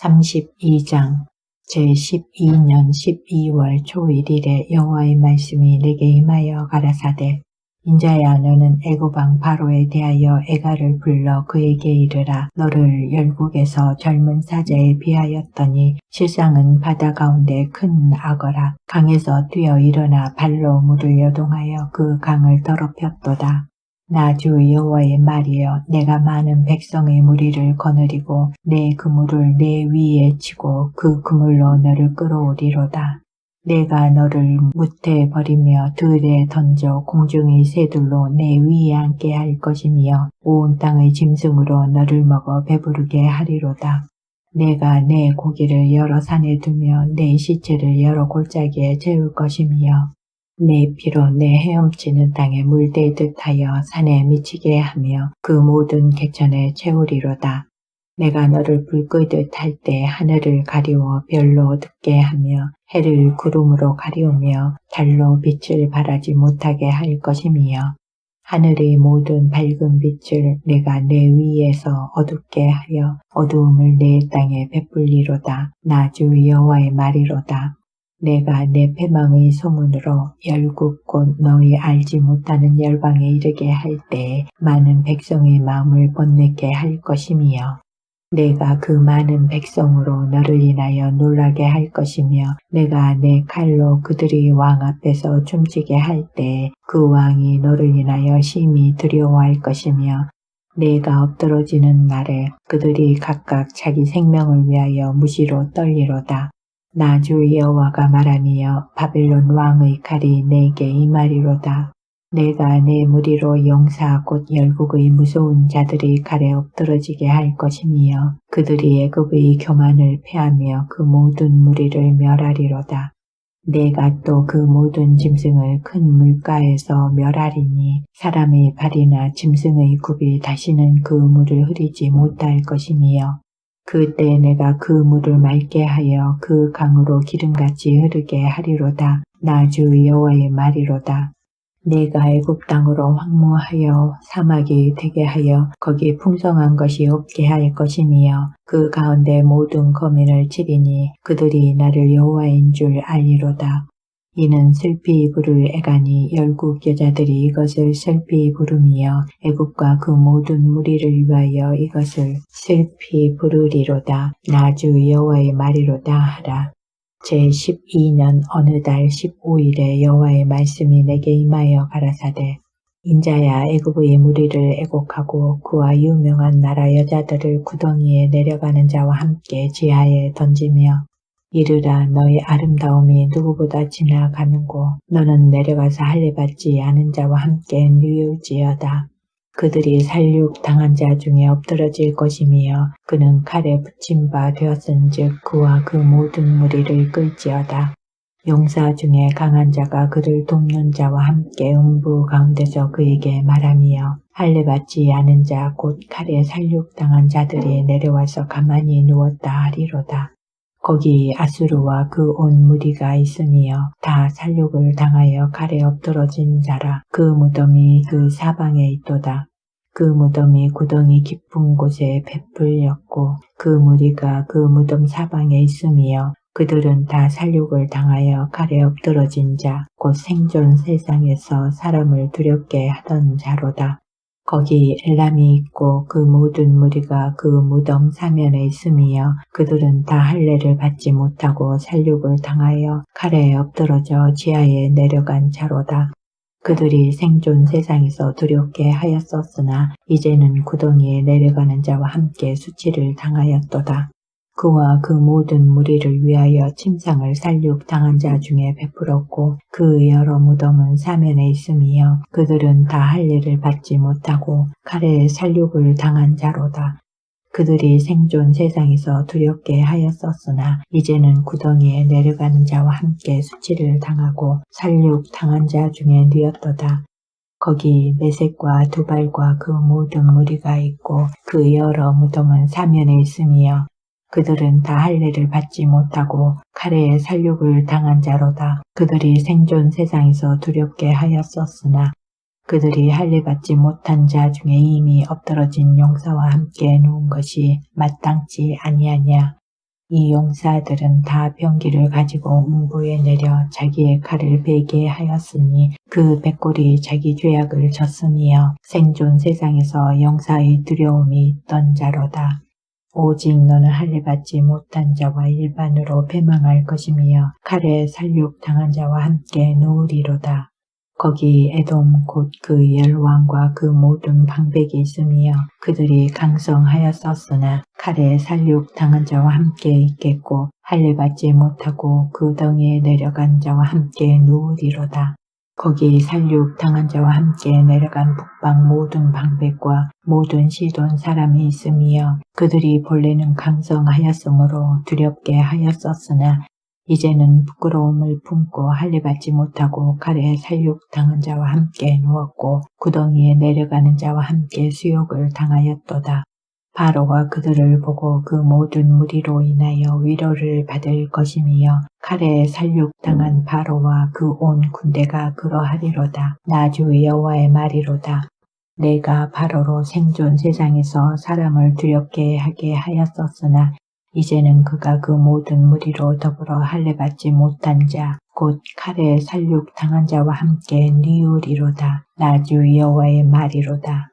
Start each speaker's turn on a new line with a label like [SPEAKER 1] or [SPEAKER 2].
[SPEAKER 1] 32장 제12년 12월 초일일에 여호와의 말씀이 내게 임하여 가라사대 인자야 너는 애고방 바로에 대하여 애가를 불러 그에게 이르라. 너를 열국에서 젊은 사자에 비하였더니 실상은 바다 가운데 큰 악어라. 강에서 뛰어 일어나 발로 물을 여동하여 그 강을 더럽혔도다 나주 여호와의 말이여 내가 많은 백성의 무리를 거느리고 내 그물을 내 위에 치고 그 그물로 너를 끌어오리로다. 내가 너를 무태 버리며 들에 던져 공중의 새들로 내 위에 앉게 할 것이며 온 땅의 짐승으로 너를 먹어 배부르게 하리로다. 내가 내 고기를 여러 산에 두며 내 시체를 여러 골짜기에 채울 것이며 내 피로 내 헤엄치는 땅에 물대듯 하여 산에 미치게 하며 그 모든 개천에 채우리로다. 내가 너를 불 끄듯 할 때 하늘을 가리워 별로 어둡게 하며 해를 구름으로 가리우며 달로 빛을 발하지 못하게 할 것이며 하늘의 모든 밝은 빛을 내가 내 위에서 어둡게 하여 어두움을 내 땅에 베풀리로다. 나 주 여호와의 말이로다. 내가 내 패망의 소문으로 열국 곧 너희 알지 못하는 열방에 이르게 할 때 많은 백성의 마음을 번뇌게 할 것이며 내가 그 많은 백성으로 너를 인하여 놀라게 할 것이며 내가 내 칼로 그들의 왕 앞에서 춤추게 할 때 그 왕이 너를 인하여 심히 두려워할 것이며 내가 엎드러지는 날에 그들이 각각 자기 생명을 위하여 무시로 떨리로다. 나주 여호와가 말하며 바벨론 왕의 칼이 내게 임하리로다. 내가 내 무리로 용사 곧 열국의 무서운 자들이 칼에 엎드러지게 할 것이며 그들이 애굽의 교만을 패하며 그 모든 무리를 멸하리로다. 내가 또 그 모든 짐승을 큰 물가에서 멸하리니 사람의 발이나 짐승의 굽이 다시는 그 물을 흐리지 못할 것이며 그때 내가 그 물을 맑게 하여 그 강으로 기름같이 흐르게 하리로다. 나 주 여호와의 말이로다. 내가 애굽 땅으로 황무하여 사막이 되게 하여 거기 풍성한 것이 없게 할 것이며 그 가운데 모든 거민을 치리니 그들이 나를 여호와인 줄 알리로다. 이는 슬피 부를 애가니 열국 여자들이 이것을 슬피 부르며 애국과 그 모든 무리를 위하여 이것을 슬피 부르리로다. 나주 여호와의 말이로다 하라. 제12년 어느 달 15일에 여호와의 말씀이 내게 임하여 가라사대 인자야 애굽의 무리를 애곡하고 그와 유명한 나라 여자들을 구덩이에 내려가는 자와 함께 지하에 던지며 이르라 너의 아름다움이 누구보다 지나가는고 너는 내려가서 할례 받지 않은 자와 함께 누울지어다. 그들이 살육 당한 자 중에 엎드러질 것이며 그는 칼에 붙임 바 되었은즉 그와 그 모든 무리를 끌지어다. 용사 중에 강한 자가 그를 돕는 자와 함께 음부 가운데서 그에게 말하며 할례 받지 않은 자 곧 칼에 살육 당한 자들이 내려와서 가만히 누웠다 하리로다. 거기 아수르와 그 온 무리가 있으며 다 살육을 당하여 칼에 엎드러진 자라 그 무덤이 그 사방에 있도다. 그 무덤이 구덩이 깊은 곳에 베풀렸고 그 무리가 그 무덤 사방에 있으며 그들은 다 살육을 당하여 칼에 엎드러진 자, 곧 생존 세상에서 사람을 두렵게 하던 자로다. 거기 엘람이 있고 그 모든 무리가 그 무덤 사면에 있으며 그들은 다 할례를 받지 못하고 살육을 당하여 칼에 엎드러져 지하에 내려간 자로다. 그들이 생존 세상에서 두렵게 하였었으나 이제는 구덩이에 내려가는 자와 함께 수치를 당하였도다. 그와 그 모든 무리를 위하여 침상을 살육 당한 자 중에 베풀었고 그 여러 무덤은 사면에 있으며 그들은 다 할례를 받지 못하고 칼에 살육을 당한 자로다. 그들이 생존 세상에서 두렵게 하였었으나 이제는 구덩이에 내려가는 자와 함께 수치를 당하고 살육 당한 자 중에 뉘었도다. 거기 메색과 두발과 그 모든 무리가 있고 그 여러 무덤은 사면에 있으며 그들은 다 할례를 받지 못하고 칼에 살육을 당한 자로다. 그들이 생존 세상에서 두렵게 하였었으나 그들이 할례 받지 못한 자 중에 이미 엎드러진 용사와 함께 누운 것이 마땅치 아니하냐. 이 용사들은 다 병기를 가지고 음부에 내려 자기의 칼을 베게 하였으니 그 백골이 자기 죄악을 졌으며 생존 세상에서 영사의 두려움이 있던 자로다. 오직 너는 할례받지 못한 자와 일반으로 패망할 것이며 칼에 살육 당한 자와 함께 누우리로다. 거기 에돔 곧 그 열왕과 그 모든 방백이 있으며 그들이 강성하였었으나 칼에 살육 당한 자와 함께 있겠고 할례받지 못하고 그 덩이에 내려간 자와 함께 누우리로다. 거기 살육 당한 자와 함께 내려간 북방 모든 방백과 모든 시돈 사람이 있으며 그들이 본래는 강성하였으므로 두렵게 하였었으나 이제는 부끄러움을 품고 할례받지 못하고 칼에 살육 당한 자와 함께 누웠고 구덩이에 내려가는 자와 함께 수욕을 당하였도다. 바로가 그들을 보고 그 모든 무리로 인하여 위로를 받을 것이며 칼에 살육당한 바로와 그 온 군대가 그러하리로다. 나주 여호와의 말이로다. 내가 바로로 생존 세상에서 사람을 두렵게 하게 하였었으나 이제는 그가 그 모든 무리로 더불어 할례받지 못한 자, 곧 칼에 살육 당한 자와 함께 니우리로다. 나주 여호와의 말이로다.